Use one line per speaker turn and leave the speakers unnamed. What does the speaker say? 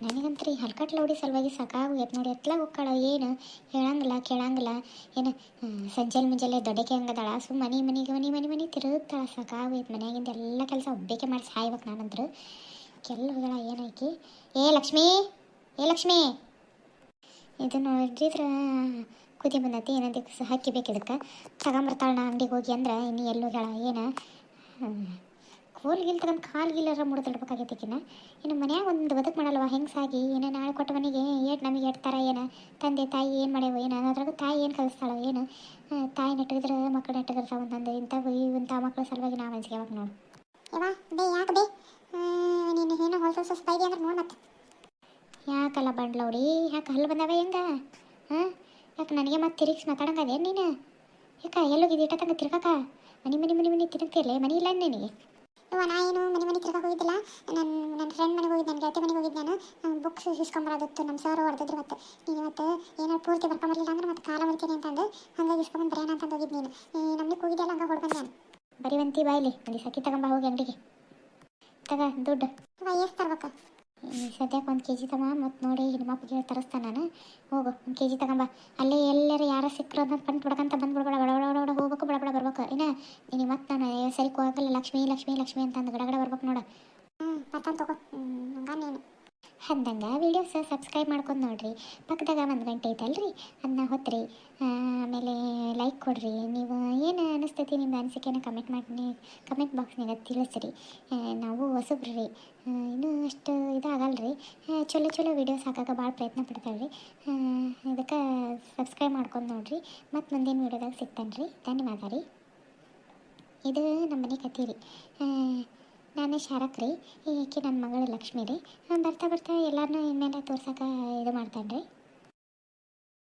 ನನಗಂತ್ರಿ ಹಲ್ಕಟ್ ಲೌಡಿ ಸಲುವಾಗಿ ಎತ್ ನೋಡಿ ಎತ್ಲ ಹೋಗ್ಕಳ ಏನು? ಹೇಳಂಗಿಲ್ಲ, ಕೇಳಂಗಿಲ್ಲ. ಏನು? ಸಂಜೆಲ್ ಮುಂಜಾನೆ ದೊಡ್ಡಕ್ಕೆ ಹಂಗದಾಳ ಸು ಮನೆ ಮನೆಗೆ ಮನೆ ಮನೆ ಮನೆ ತಿರುಗ್ತಾಳ. ಎತ್ ಮನೆಯಾಗಿಂದ ಎಲ್ಲ ಕೆಲಸ ಒಬ್ಬೇಕೆ ಮಾಡಿ ಸಾಯ್ಬೇಕು ನಾನಂದ್ರು. ಕೆಲ್ಲ ಹೋಗಳ ಏನಾಕಿ ಏ ಲಕ್ಷ್ಮಿ! ಏ ಲಕ್ಷ್ಮಿ! ಇದು ನೋಡಿದ್ರೆ ಕುದಿ ಬಂದತಿ, ಏನಂತ ಹಾಕಿ ಬೇಕು ಇದಕ್ಕೆ ತಗೊಂಬರ್ತಾಳ ನಾ ಅಂಗಡಿಗೆ ಹೋಗಿ ಅಂದ್ರೆ, ಇನ್ನು ಎಲ್ಲೂ ಹೇಳ, ಏನು? ಕೋಲ್ ಗಿಲ್ ತಗೊಂಡು ಕಾಲು ಗಿಲ್ಲರ ಮುಡ್ದಿಡ್ಬೇಕಾಗೈತಿ ಈಕಿನ. ಇನ್ನು ಮನ್ಯಾಗ ಒಂದು ಬದುಕು ಮಾಡಲ್ವ ಹೆಂಗೆ ಸಾಗಿ ಏನೋ ನಾಳೆ ಕೊಟ್ಟ ಮನೆಗೆ ಏಟ್ ನಮಗೆ ಎಡ್ತಾರ ಏನು? ತಂದೆ ತಾಯಿ ಏನು ಮಾಡ್ಯಾವ ಏನು? ಅನ್ನೋದ್ರಾಗ ತಾಯಿ ಏನು ಕಲಿಸ್ತಾಳ ಏನು? ತಾಯಿ ನೆಟ್ಟಿದ್ರೆ ಮಕ್ಕಳು ನೆಟ್ಟಗಿರ್ತಾವ ಅಂತಂದು ಇಂಥವು ಇಂಥ ಮಕ್ಕಳ ಸಲುವಾಗಿ ನಾವು ಅನ್ಸ್ಕೆ ಯಾವಾಗ ನೋಡು.
ಯವ್ವ ಬೇ ಯಾಕೆ ಬೇ? ನೀನು ಏನೋ ಸೊಸ್ ಬೈದಿ ಅಂದ್ರೆ ನೋಡಿ ಮತ್ತೆ.
ಯಾಕಲ್ಲ ಬಂಡ್ಲೌಡಿ? ಯಾಕೆ ಹಲ್ಲು ಬಂದಾವ ಹೆಂಗ? ಹಾಂ? ಯಾಕೆ ನನಗೆ ಮತ್ತೆ ತಿರುಗಿಸಿ ಮಾತಾಡಂಗದೇನು ನೀನು? ಯಾಕ ಎಲ್ಲೋಗಿದ್ದು ಇಟ್ಟ ತಂಗ ತಿರ್ಗಾಕ? ಮನೆ ಮನೆ ಮನೆ ಮನೆ ತಿರುಗ್ತಿರ್ಲೇ ಮನೆ ಇಲ್ಲ ನಿನಗೆ.
ಯವ್ವ ನಾ ಏನು ಮನೆ ಮನೆ ತಿರ್ಗಕ್ಕೆ ಹೋಗಿದ್ದಿಲ್ಲ. ನನ್ನ ನನ್ನ ಫ್ರೆಂಡ್ ಮನೆಗೆ ಹೋಗಿದ್ದೆ ನನ್ನ ಗೆಳತಿ ಮನೆಗೆ ಹೋಗಿದ್ದೆ ನಾನು. ಬುಕ್ಸ್ ಇಸ್ಕೊಂಬರೋದಿತ್ತು ನಮ್ಮ ಸರ್ ಹೊಡೆದಿದ್ರು ಮತ್ತೆ. ನೀನು ಇವತ್ತು ಏನಾರು ಪೂರ್ತಿ ಬರ್ಕೊಂಬರ್ಲಿಲ್ಲ ಅಂದ್ರೆ ಮತ್ತೆ ಕಾಲ ಬರ್ತೀನಿ ಅಂತಂದು ಹಂಗಾಗಿ ಇಸ್ಕೊಂಬಂದು ಬರೆಯೋಣ ಅಂತ ಹೋಗಿದ್ದು ನೀನು. ನಮ್ಗೆ ಹೋಗಿದ್ದೆಲ್ಲ ಹಂಗೆ ಹೊಡ್ಬಂದೆ ನಾನು
ಬರಿವಂತಿ ಬಾಯಿಲಿ ಅಲ್ಲಿ ಸಕ್ಕಿ ತಗೊಂಬ ಹೋಗಿ ಅಂಗಡಿಗೆ. ತಗ ದುಡ್ಡು.
ಎಷ್ಟು ತರ್ಬೇಕು.
ಸದ್ಯಕ್ಕೆ ಒಂದು ಕೆ ಜಿ ತಮ್ಮ ಮತ್ತೆ ನೋಡಿ ನಿಮ್ಮಪ್ಪಗೆ ಹೇಳಿ ತರಿಸ್ತಾನೆ ನಾನು. ಹೋಗು, ಒಂದು ಕೆ ಜಿ ತಗೊಂಬ. ಅಲ್ಲೇ ಎಲ್ಲರೂ ಯಾರ ಸಿಕ್ಕರು ಅದನ್ನ ಪಂಟ್ ಬಿಡಕಂತ ಬಂದ್ಬಿಡ್ಬೇಡ, ಬಡ ಬಡ ಬಡ ಹೋಗ್ಬೇಕು, ಬಡ ಬಡ ಬರ್ಬೇಕು. ಏನ, ನೀನು ಮತ್ತೆ ನಾನು ಸರಿ, ಹೋಗಲ್ಲ, ಲಕ್ಷ್ಮೀ ಲಕ್ಷ್ಮೀ ಲಕ್ಷ್ಮೀ ಅಂತ ಅಂದು ಗಡಗಡ ಬರ್ಬೇಕು ನೋಡು.
ಹ್ಞೂ ಬರ್ತಾನೆ ತಗೋ. ಹಂಗ ನೀನು.
ಅಂದಂಗೆ ವೀಡಿಯೋಸ್ ಸಬ್ಸ್ಕ್ರೈಬ್ ಮಾಡ್ಕೊಂಡು ನೋಡಿರಿ. ಪಕ್ಕದಾಗ ಒಂದು ಗಂಟೆ ಐತಲ್ರಿ? ಅದನ್ನ ಹೊತ್ರಿ. ಆಮೇಲೆ ಲೈಕ್ ಕೊಡ್ರಿ. ನೀವು ಏನು ಅನಿಸ್ತೈತಿ ನಿಮ್ಮ ಅನಿಸಿಕೆನ ಕಮೆಂಟ್ ಮಾಡಿ ಕಮೆಂಟ್ ಬಾಕ್ಸ್ನಾಗ ತಿಳಿಸ್ರಿ. ನಾವು ಹೊಸಬ್ರಿ. ಇನ್ನೂ ಅಷ್ಟು ಇದಾಗಲ್ರಿ. ರೀ ಚಲೋ ಚಲೋ ವೀಡಿಯೋಸ್ ಹಾಕೋಕೆ ಭಾಳ ಪ್ರಯತ್ನ ಪಡ್ತಾಳ್ರಿ ರೀ ಇದಕ್ಕೆ ಸಬ್ಸ್ಕ್ರೈಬ್ ಮಾಡ್ಕೊಂಡು ನೋಡಿರಿ. ಮತ್ತು ಮುಂದಿನ ವೀಡಿಯೋದಾಗ ಸಿಗ್ತಾನೆ ರೀ ಧನ್ಯವಾದ ರೀ. ಇದು ನಮ್ಮ ಮನೆ ರೀ. ಆ, ನಾನು ಶಾರಕ್ ರೀ ಈಕೆ ನನ್ನ ಮಗಳು ಲಕ್ಷ್ಮಿ ರೀ ಬರ್ತಾ ಬರ್ತಾ ಎಲ್ಲರನ್ನೂ ಇನ್ಮೇಲೆ ತೋರ್ಸಕ್ಕೆ ಇದು ಮಾಡ್ತಾನೆ ರೀ